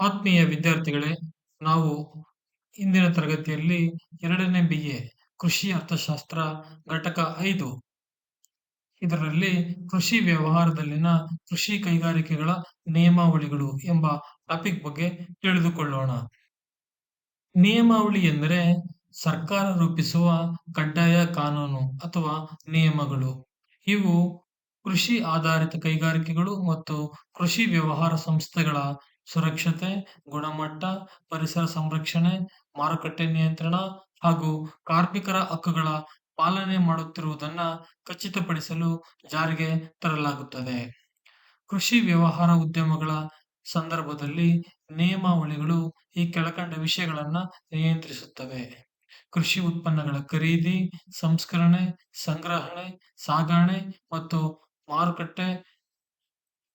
ಆತ್ಮೀಯ ವಿದ್ಯಾರ್ಥಿಗಳೇ, ನಾವು ಇಂದಿನ ತರಗತಿಯಲ್ಲಿ ಎರಡನೇ ಬಿ.ಎ ಕೃಷಿ ಅರ್ಥಶಾಸ್ತ್ರ ಘಟಕ ಐದು. ಇದರಲ್ಲಿ ಕೃಷಿ ವ್ಯವಹಾರದಲ್ಲಿನ ಕೃಷಿ ಕೈಗಾರಿಕೆಗಳ ನಿಯಮಾವಳಿಗಳು ಎಂಬ ಟಾಪಿಕ್ ಬಗ್ಗೆ ತಿಳಿದುಕೊಳ್ಳೋಣ. ನಿಯಮಾವಳಿ ಎಂದರೆ ಸರ್ಕಾರ ರೂಪಿಸುವ ಕಡ್ಡಾಯ ಕಾನೂನು ಅಥವಾ ನಿಯಮಗಳು. ಇವು ಕೃಷಿ ಆಧಾರಿತ ಕೈಗಾರಿಕೆಗಳು ಮತ್ತು ಕೃಷಿ ವ್ಯವಹಾರ ಸಂಸ್ಥೆಗಳ ಸುರಕ್ಷತೆ, ಗುಣಮಟ್ಟ, ಪರಿಸರ ಸಂರಕ್ಷಣೆ, ಮಾರುಕಟ್ಟೆ ನಿಯಂತ್ರಣ ಹಾಗೂ ಕಾರ್ಮಿಕರ ಹಕ್ಕುಗಳ ಪಾಲನೆ ಮಾಡುತ್ತಿರುವುದನ್ನ ಖಚಿತಪಡಿಸಲು ಜಾರಿಗೆ ತರಲಾಗುತ್ತದೆ. ಕೃಷಿ ವ್ಯವಹಾರ ಉದ್ಯಮಗಳ ಸಂದರ್ಭದಲ್ಲಿ ನಿಯಮಾವಳಿಗಳು ಈ ಕೆಳಕಂಡ ವಿಷಯಗಳನ್ನ ನಿಯಂತ್ರಿಸುತ್ತವೆ. ಕೃಷಿ ಉತ್ಪನ್ನಗಳ ಖರೀದಿ, ಸಂಸ್ಕರಣೆ, ಸಂಗ್ರಹಣೆ, ಸಾಗಣೆ ಮತ್ತು ಮಾರುಕಟ್ಟೆ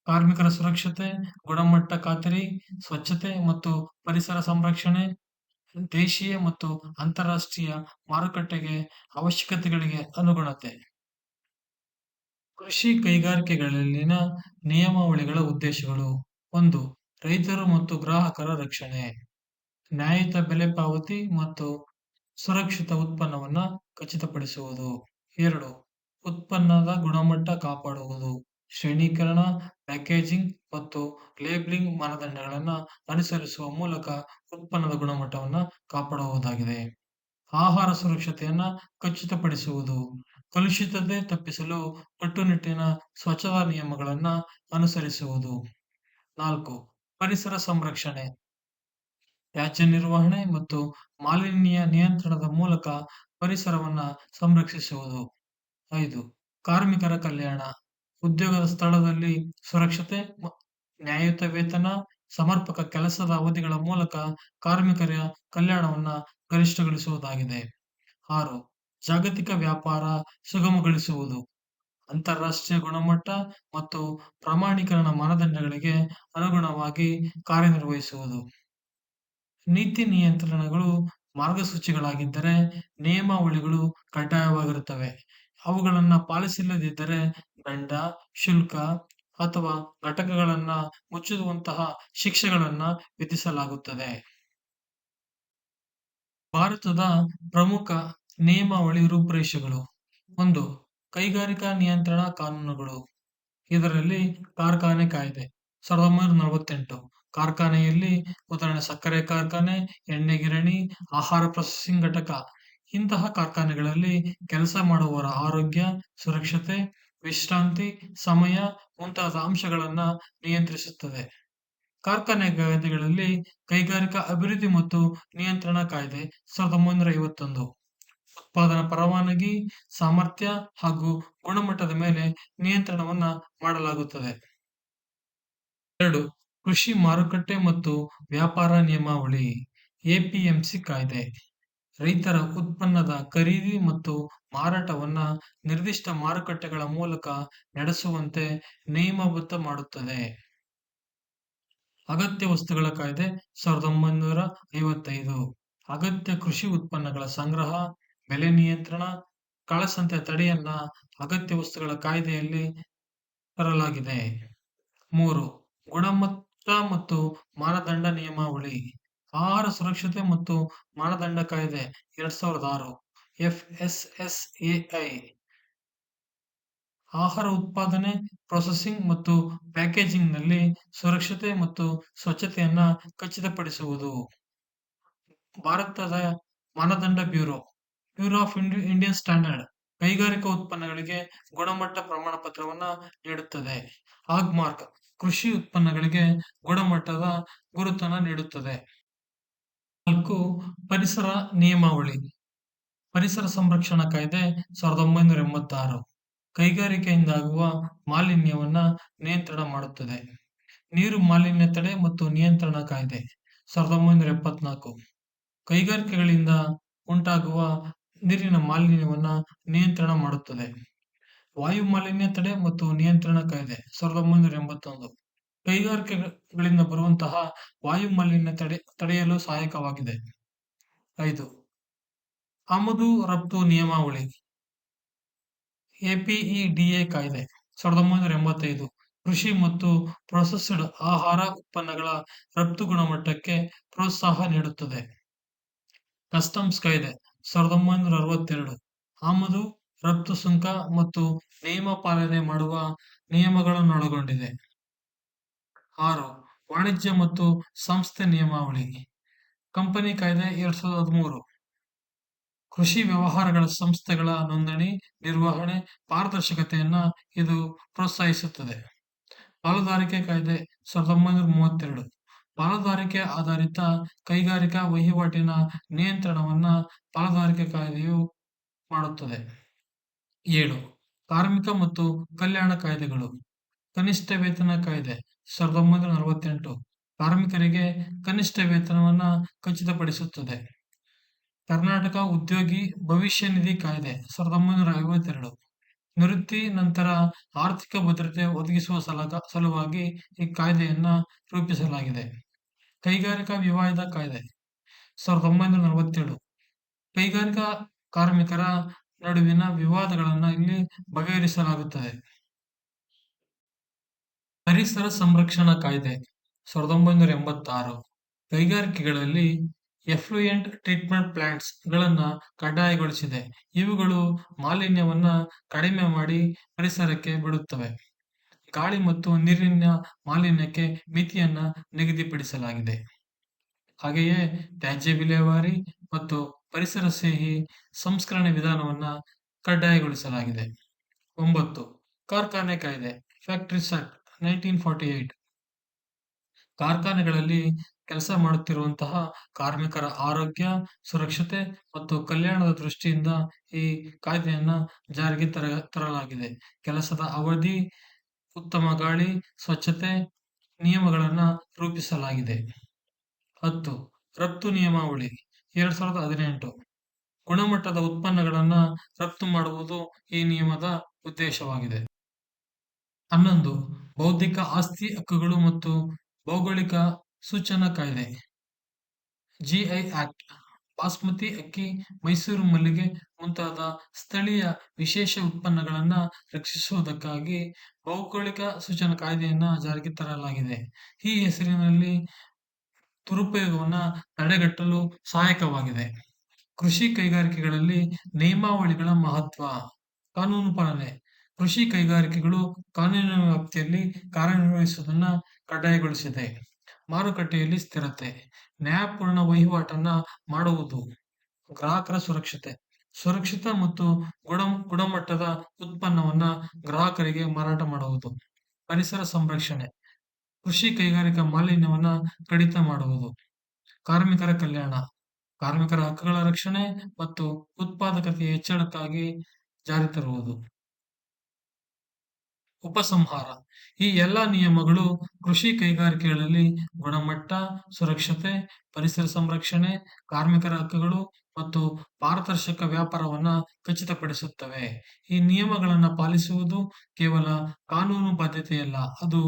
ಕಾರ್ಮಿಕರ ಸುರಕ್ಷತೆ, ಗುಣಮಟ್ಟ ಖಾತರಿ, ಸ್ವಚ್ಛತೆ ಮತ್ತು ಪರಿಸರ ಸಂರಕ್ಷಣೆ, ದೇಶೀಯ ಮತ್ತು ಅಂತಾರಾಷ್ಟ್ರೀಯ ಮಾರುಕಟ್ಟೆಗೆ ಅವಶ್ಯಕತೆಗಳಿಗೆ ಅನುಗುಣತೆ. ಕೃಷಿ ಕೈಗಾರಿಕೆಗಳಲ್ಲಿನ ನಿಯಮಾವಳಿಗಳ ಉದ್ದೇಶಗಳು ಒಂದು, ರೈತರು ಮತ್ತು ಗ್ರಾಹಕರ ರಕ್ಷಣೆ. ನ್ಯಾಯಯುತ ಬೆಲೆ ಪಾವತಿ ಮತ್ತು ಸುರಕ್ಷಿತ ಉತ್ಪನ್ನವನ್ನು ಖಚಿತಪಡಿಸುವುದು. ಎರಡು, ಉತ್ಪನ್ನದ ಗುಣಮಟ್ಟ ಕಾಪಾಡುವುದು. ಶ್ರೇಣೀಕರಣ ಪ್ಯಾಕೇಜಿಂಗ್ ಮತ್ತು ಲೇಬಲಿಂಗ್ ಮಾನದಂಡಗಳನ್ನ ಅನುಸರಿಸುವ ಮೂಲಕ ಉತ್ಪನ್ನದ ಗುಣಮಟ್ಟವನ್ನು ಕಾಪಾಡಬಹುದಾಗಿದೆ. ಆಹಾರ ಸುರಕ್ಷತೆಯನ್ನ ಖಚಿತಪಡಿಸುವುದು, ಕಲುಷಿತತೆ ತಪ್ಪಿಸಲು ಕಟ್ಟುನಿಟ್ಟಿನ ಸ್ವಚ್ಛತಾ ನಿಯಮಗಳನ್ನ ಅನುಸರಿಸುವುದು. ನಾಲ್ಕು, ಪರಿಸರ ಸಂರಕ್ಷಣೆ. ತ್ಯಾಜ್ಯ ನಿರ್ವಹಣೆ ಮತ್ತು ಮಾಲಿನ್ಯ ನಿಯಂತ್ರಣದ ಮೂಲಕ ಪರಿಸರವನ್ನ ಸಂರಕ್ಷಿಸುವುದು. ಐದು, ಕಾರ್ಮಿಕರ ಕಲ್ಯಾಣ. ಉದ್ಯೋಗದ ಸ್ಥಳದಲ್ಲಿ ಸುರಕ್ಷತೆ ನ್ಯಾಯಯುತ ವೇತನ, ಸಮರ್ಪಕ ಕೆಲಸದ ಅವಧಿಗಳ ಮೂಲಕ ಕಾರ್ಮಿಕರ ಕಲ್ಯಾಣವನ್ನ ಗರಿಷ್ಠಗೊಳಿಸುವುದಾಗಿದೆ. ಆರು, ಜಾಗತಿಕ ವ್ಯಾಪಾರ ಸುಗಮಗೊಳಿಸುವುದು. ಅಂತಾರಾಷ್ಟ್ರೀಯ ಗುಣಮಟ್ಟ ಮತ್ತು ಪ್ರಮಾಣೀಕರಣ ಮಾನದಂಡಗಳಿಗೆ ಅನುಗುಣವಾಗಿ ಕಾರ್ಯನಿರ್ವಹಿಸುವುದು. ನೀತಿ ನಿಯಂತ್ರಣಗಳು ಮಾರ್ಗಸೂಚಿಗಳಾಗಿದ್ದರೆ ನಿಯಮಾವಳಿಗಳು ಕಡ್ಡಾಯವಾಗಿರುತ್ತವೆ. ಅವುಗಳನ್ನ ಪಾಲಿಸದಿದ್ದರೆ ದಂಡ, ಶುಲ್ಕ ಅಥವಾ ಘಟಕಗಳನ್ನ ಮುಚ್ಚಿರುವಂತಹ ಶಿಕ್ಷೆಗಳನ್ನ ವಿಧಿಸಲಾಗುತ್ತದೆ. ಭಾರತದ ಪ್ರಮುಖ ನಿಯಮಾವಳಿ ರೂಪುರೇಷೆಗಳು. ಒಂದು, ಕೈಗಾರಿಕಾ ನಿಯಂತ್ರಣ ಕಾನೂನುಗಳು. ಇದರಲ್ಲಿ ಕಾರ್ಖಾನೆ ಕಾಯ್ದೆ, ಸಾವಿರದ ಒಂಬೈನೂರ ನಲವತ್ತೆಂಟು. ಕಾರ್ಖಾನೆಯಲ್ಲಿ ಉದಾಹರಣೆ, ಸಕ್ಕರೆ ಕಾರ್ಖಾನೆ, ಎಣ್ಣೆ ಗಿರಣಿ, ಆಹಾರ ಪ್ರೊಸೆಸಿಂಗ್ ಘಟಕ. ಇಂತಹ ಕಾರ್ಖಾನೆಗಳಲ್ಲಿ ಕೆಲಸ ಮಾಡುವವರ ಆರೋಗ್ಯ, ಸುರಕ್ಷತೆ ವಿಶ್ರಾಂತಿ ಸಮಯ ಮುಂತಾದ ಅಂಶಗಳನ್ನ ನಿಯಂತ್ರಿಸುತ್ತದೆ. ಕಾರ್ಖಾನೆ ಕಾಯ್ದೆಗಳಲ್ಲಿ ಕೈಗಾರಿಕಾ ಅಭಿವೃದ್ಧಿ ಮತ್ತು ನಿಯಂತ್ರಣ ಕಾಯ್ದೆ ಸಾವಿರದ ಒಂಬೈನೂರ ಐವತ್ತೊಂದು. ಉತ್ಪಾದನಾ ಪರವಾನಗಿ, ಸಾಮರ್ಥ್ಯ ಹಾಗೂ ಗುಣಮಟ್ಟದ ಮೇಲೆ ನಿಯಂತ್ರಣವನ್ನ ಮಾಡಲಾಗುತ್ತದೆ. ಎರಡು, ಕೃಷಿ ಮಾರುಕಟ್ಟೆ ಮತ್ತು ವ್ಯಾಪಾರ ನಿಯಮಾವಳಿ ಎಪಿಎಂಸಿ ಕಾಯ್ದೆ. ರೈತರ ಉತ್ಪನ್ನದ ಖರೀದಿ ಮತ್ತು ಮಾರಾಟವನ್ನ ನಿರ್ದಿಷ್ಟ ಮಾರುಕಟ್ಟೆಗಳ ಮೂಲಕ ನಡೆಸುವಂತೆ ನಿಯಮಬದ್ಧ ಮಾಡುತ್ತದೆ. ಅಗತ್ಯ ವಸ್ತುಗಳ ಕಾಯ್ದೆ ಸಾವಿರದ ಒಂಬೈನೂರ ಐವತ್ತೈದು. ಅಗತ್ಯ ಕೃಷಿ ಉತ್ಪನ್ನಗಳ ಸಂಗ್ರಹ, ಬೆಲೆ ನಿಯಂತ್ರಣ, ಕಳಸಂತೆ ತಡೆಯನ್ನ ಅಗತ್ಯ ವಸ್ತುಗಳ ಕಾಯ್ದೆಯಲ್ಲಿ ತರಲಾಗಿದೆ. ಮೂರು, ಗುಣಮಟ್ಟ ಮತ್ತು ಮಾನದಂಡ ನಿಯಮಾವಳಿ. ಆಹಾರ ಸುರಕ್ಷತೆ ಮತ್ತು ಮಾನದಂಡ ಕಾಯ್ದೆ ಎರಡ್ ಸಾವಿರದ ಆರು. ಎಫ್ಎಸ್ಎಸ್ಎಐ ಆಹಾರ ಉತ್ಪಾದನೆ ಪ್ರೊಸೆಸಿಂಗ್ ಮತ್ತು ಪ್ಯಾಕೇಜಿಂಗ್ನಲ್ಲಿ ಸುರಕ್ಷತೆ ಮತ್ತು ಸ್ವಚ್ಛತೆಯನ್ನ ಖಚಿತಪಡಿಸುವುದು. ಭಾರತದ ಮಾನದಂಡ bureau bureau of Indian standard ಕೈಗಾರಿಕಾ ಉತ್ಪನ್ನಗಳಿಗೆ ಗುಣಮಟ್ಟ ಪ್ರಮಾಣ ಪತ್ರವನ್ನ ನೀಡುತ್ತದೆ. ಆಗ್ಮಾರ್ಕ್ ಕೃಷಿ ಉತ್ಪನ್ನಗಳಿಗೆ ಗುಣಮಟ್ಟದ ಗುರುತನ್ನ ನೀಡುತ್ತದೆ. ನಾಲ್ಕು, ಪರಿಸರ ನಿಯಮಾವಳಿ. ಪರಿಸರ ಸಂರಕ್ಷಣಾ ಕಾಯ್ದೆ ಸಾವಿರದ ಒಂಬೈನೂರ ಎಂಬತ್ತಾರು. ಕೈಗಾರಿಕೆಯಿಂದಾಗುವ ಮಾಲಿನ್ಯವನ್ನ ನಿಯಂತ್ರಣ ಮಾಡುತ್ತದೆ. ನೀರು ಮಾಲಿನ್ಯ ತಡೆ ಮತ್ತು ನಿಯಂತ್ರಣ ಕಾಯ್ದೆ, ಸಾವಿರದ ಒಂಬೈನೂರ ಎಪ್ಪತ್ನಾಲ್ಕು. ಕೈಗಾರಿಕೆಗಳಿಂದ ಉಂಟಾಗುವ ನೀರಿನ ಮಾಲಿನ್ಯವನ್ನ ನಿಯಂತ್ರಣ ಮಾಡುತ್ತದೆ. ವಾಯು ಮಾಲಿನ್ಯ ತಡೆ ಮತ್ತು ನಿಯಂತ್ರಣ ಕಾಯ್ದೆ, ಸಾವಿರದ ಒಂಬೈನೂರ ಎಂಬತ್ತೊಂದು. ಕೈಗಾರಿಕೆಗಳಿಂದ ಬರುವಂತಹ ವಾಯು ಮಾಲಿನ್ಯ ತಡೆ, ತಡೆಯಲು ಸಹಾಯಕವಾಗಿದೆ. ಐದು, ಆಮದು ರಫ್ತು ನಿಯಮಾವಳಿ. ಎಪಿಇಡಿಎ ಕಾಯ್ದೆ, ಸಾವಿರದ ಒಂಬೈನೂರ ಎಂಬತ್ತೈದು, ಕೃಷಿ ಮತ್ತು ಪ್ರೊಸೆಸ್ಡ್ ಆಹಾರ ಉತ್ಪನ್ನಗಳ ರಫ್ತು ಗುಣಮಟ್ಟಕ್ಕೆ ಪ್ರೋತ್ಸಾಹ ನೀಡುತ್ತದೆ. ಕಸ್ಟಮ್ಸ್ ಕಾಯ್ದೆ, ಸಾವಿರದ ಒಂಬೈನೂರ ಅರವತ್ತೆರಡು, ಆಮದು, ರಫ್ತು ಸುಂಕ ಮತ್ತು ನಿಯಮ ಪಾಲನೆ ಮಾಡುವ ನಿಯಮಗಳನ್ನೊಳಗೊಂಡಿದೆ. ಆರು ವಾಣಿಜ್ಯ ಮತ್ತು ಸಂಸ್ಥೆ ನಿಯಮಾವಳಿ. ಕಂಪನಿ ಕಾಯ್ದೆ ಎರಡ್ ಸಾವಿರದ ಹದಿಮೂರು. ಕೃಷಿ ವ್ಯವಹಾರಗಳ ಸಂಸ್ಥೆಗಳ ನೋಂದಣಿ, ನಿರ್ವಹಣೆ, ಪಾರದರ್ಶಕತೆಯನ್ನ ಇದು ಪ್ರೋತ್ಸಾಹಿಸುತ್ತದೆ. ಪಾಲುದಾರಿಕೆ ಕಾಯ್ದೆ ಸಾವಿರದ ಒಂಬೈನೂರ ಮೂವತ್ತೆರಡು. ಪಾಲುದಾರಿಕೆ ಆಧಾರಿತ ಕೈಗಾರಿಕಾ ವಹಿವಾಟಿನ ನಿಯಂತ್ರಣವನ್ನ ಪಾಲುದಾರಿಕೆ ಕಾಯ್ದೆಯು ಮಾಡುತ್ತದೆ. ಏಳು. ಕಾರ್ಮಿಕ ಮತ್ತು ಕಲ್ಯಾಣ ಕಾಯ್ದೆಗಳು. ಕನಿಷ್ಠ ವೇತನ ಕಾಯ್ದೆ ಸಾವಿರದ ಒಂಬೈನೂರ ನಲವತ್ತೆಂಟು ಕಾರ್ಮಿಕರಿಗೆ ಕನಿಷ್ಠ ವೇತನವನ್ನ ಖಚಿತಪಡಿಸುತ್ತದೆ. ಕರ್ನಾಟಕ ಉದ್ಯೋಗಿ ಭವಿಷ್ಯ ನಿಧಿ ಕಾಯ್ದೆ ಸಾವಿರದ ಒಂಬೈನೂರ ಐವತ್ತೆರಡು ನಿವೃತ್ತಿ ನಂತರ ಆರ್ಥಿಕ ಭದ್ರತೆ ಒದಗಿಸುವ ಸಲಗ, ಸಲುವಾಗಿ ಈ ಕಾಯ್ದೆಯನ್ನ ರೂಪಿಸಲಾಗಿದೆ. ಕೈಗಾರಿಕಾ ವಿವಾದ ಕಾಯ್ದೆ ಸಾವಿರದ ಒಂಬೈನೂರ ನಲವತ್ತೇಳು ಕೈಗಾರಿಕಾ ಕಾರ್ಮಿಕರ ನಡುವಿನ ವಿವಾದಗಳನ್ನ ಇಲ್ಲಿ ಬಗೆಹರಿಸಲಾಗುತ್ತದೆ. ಪರಿಸರ ಸಂರಕ್ಷಣಾ ಕಾಯ್ದೆ ಸಾವಿರದ ಒಂಬೈನೂರ ಎಂಬತ್ತಾರು. ಕೈಗಾರಿಕೆಗಳಲ್ಲಿ ಎಫ್ಲೂಯೆಂಟ್ ಟ್ರೀಟ್ಮೆಂಟ್ ಪ್ಲಾಂಟ್ಸ್ ಗಳನ್ನ ಕಡ್ಡಾಯಗೊಳಿಸಿದೆ. ಇವುಗಳು ಮಾಲಿನ್ಯವನ್ನ ಕಡಿಮೆ ಮಾಡಿ ಪರಿಸರಕ್ಕೆ ಬಿಡುತ್ತವೆ. ಗಾಳಿ ಮತ್ತು ನೀರಿನ ಮಾಲಿನ್ಯಕ್ಕೆ ಮಿತಿಯನ್ನ ನಿಗದಿಪಡಿಸಲಾಗಿದೆ. ಹಾಗೆಯೇ ತ್ಯಾಜ್ಯ ವಿಲೇವಾರಿ ಮತ್ತು ಪರಿಸರ ಸ್ನೇಹಿ ಸಂಸ್ಕರಣೆ ವಿಧಾನವನ್ನ ಕಡ್ಡಾಯಗೊಳಿಸಲಾಗಿದೆ. ಒಂಬತ್ತು, ಕಾರ್ಖಾನೆ ಕಾಯ್ದೆ, factory act nineteen forty eight. ಕಾರ್ಖಾನೆಗಳಲ್ಲಿ ಕೆಲಸ ಮಾಡುತ್ತಿರುವಂತಹ ಕಾರ್ಮಿಕರ ಆರೋಗ್ಯ, ಸುರಕ್ಷತೆ ಮತ್ತು ಕಲ್ಯಾಣದ ದೃಷ್ಟಿಯಿಂದ ಈ ಕಾಯ್ದೆಯನ್ನ ಜಾರಿಗೆ ತರ, ತರಲಾಗಿದೆ. ಕೆಲಸದ ಅವಧಿ, ಉತ್ತಮ ಗಾಳಿ, ಸ್ವಚ್ಛತೆ ನಿಯಮಗಳನ್ನ ರೂಪಿಸಲಾಗಿದೆ. ಹತ್ತು, ರಫ್ತು ನಿಯಮಾವಳಿ, ಎರಡ್ ಸಾವಿರದ ಹದಿನೆಂಟು. ಗುಣಮಟ್ಟದ ಉತ್ಪನ್ನಗಳನ್ನ ರಫ್ತು ಮಾಡುವುದು ಈ ನಿಯಮದ ಉದ್ದೇಶವಾಗಿದೆ. ಹನ್ನೊಂದು ಬೌದ್ಧಿಕ ಆಸ್ತಿ ಹಕ್ಕುಗಳು ಮತ್ತು ಭೌಗೋಳಿಕ ಸೂಚನಾ ಕಾಯ್ದೆ. ಜಿಐ ಆಕ್ಟ್ ಬಾಸ್ಮತಿ ಅಕ್ಕಿ, ಮೈಸೂರು ಮಲ್ಲಿಗೆ ಮುಂತಾದ ಸ್ಥಳೀಯ ವಿಶೇಷ ಉತ್ಪನ್ನಗಳನ್ನ ರಕ್ಷಿಸುವುದಕ್ಕಾಗಿ ಭೌಗೋಳಿಕ ಸೂಚನಾ ಕಾಯ್ದೆಯನ್ನ ಜಾರಿಗೆ ತರಲಾಗಿದೆ. ಈ ಹೆಸರಿನಲ್ಲಿ ದುರುಪಯೋಗವನ್ನ ತಡೆಗಟ್ಟಲು ಸಹಾಯಕವಾಗಿದೆ. ಕೃಷಿ ಕೈಗಾರಿಕೆಗಳಲ್ಲಿ ನಿಯಮಾವಳಿಗಳ ಮಹತ್ವ, ಕಾನೂನು ಪಾಲನೆ ಕೃಷಿ ಕೈಗಾರಿಕೆಗಳು ಕಾನೂನಿನ ವ್ಯಾಪ್ತಿಯಲ್ಲಿ ಕಾರ್ಯನಿರ್ವಹಿಸುವುದನ್ನು ಕಡ್ಡಾಯಗೊಳಿಸಿದೆ. ಮಾರುಕಟ್ಟೆಯಲ್ಲಿ ಸ್ಥಿರತೆ, ನ್ಯಾಯಪೂರ್ಣ ವಹಿವಾಟನ್ನ ಮಾಡುವುದು, ಗ್ರಾಹಕರ ಸುರಕ್ಷತೆ, ಸುರಕ್ಷಿತ ಮತ್ತು ಗುಣ, ಗುಣಮಟ್ಟದ ಉತ್ಪನ್ನವನ್ನ ಗ್ರಾಹಕರಿಗೆ ಮಾರಾಟ ಮಾಡುವುದು, ಪರಿಸರ ಸಂರಕ್ಷಣೆ, ಕೃಷಿ ಕೈಗಾರಿಕಾ ಮಾಲಿನ್ಯವನ್ನ ಕಡಿತ ಮಾಡುವುದು, ಕಾರ್ಮಿಕರ ಕಲ್ಯಾಣ, ಕಾರ್ಮಿಕರ ಹಕ್ಕುಗಳ ರಕ್ಷಣೆ ಮತ್ತು ಉತ್ಪಾದಕತೆಯ ಹೆಚ್ಚಳಕ್ಕಾಗಿ ಜಾರಿ ತರುವುದು. ಉಪಸಂಹಾರ. ಈ ಎಲ್ಲಾ ನಿಯಮಗಳು ಕೃಷಿ ಕೈಗಾರಿಕೆಗಳಲ್ಲಿ ಗುಣಮಟ್ಟ, ಸುರಕ್ಷತೆ, ಪರಿಸರ ಸಂರಕ್ಷಣೆ ಕಾರ್ಮಿಕರ ಹಕ್ಕುಗಳು ಮತ್ತು ಪಾರದರ್ಶಕ ವ್ಯಾಪಾರವನ್ನ ಖಚಿತಪಡಿಸುತ್ತವೆ. ಈ ನಿಯಮಗಳನ್ನ ಪಾಲಿಸುವುದು ಕೇವಲ ಕಾನೂನು ಬಾಧ್ಯತೆಯಲ್ಲ, ಅದು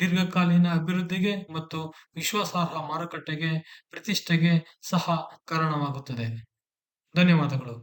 ದೀರ್ಘಕಾಲೀನ ಅಭಿವೃದ್ಧಿಗೆ ಮತ್ತು ವಿಶ್ವಾಸಾರ್ಹ ಮಾರುಕಟ್ಟೆಗೆ, ಪ್ರತಿಷ್ಠೆಗೆ ಸಹ ಕಾರಣವಾಗುತ್ತದೆ. ಧನ್ಯವಾದಗಳು.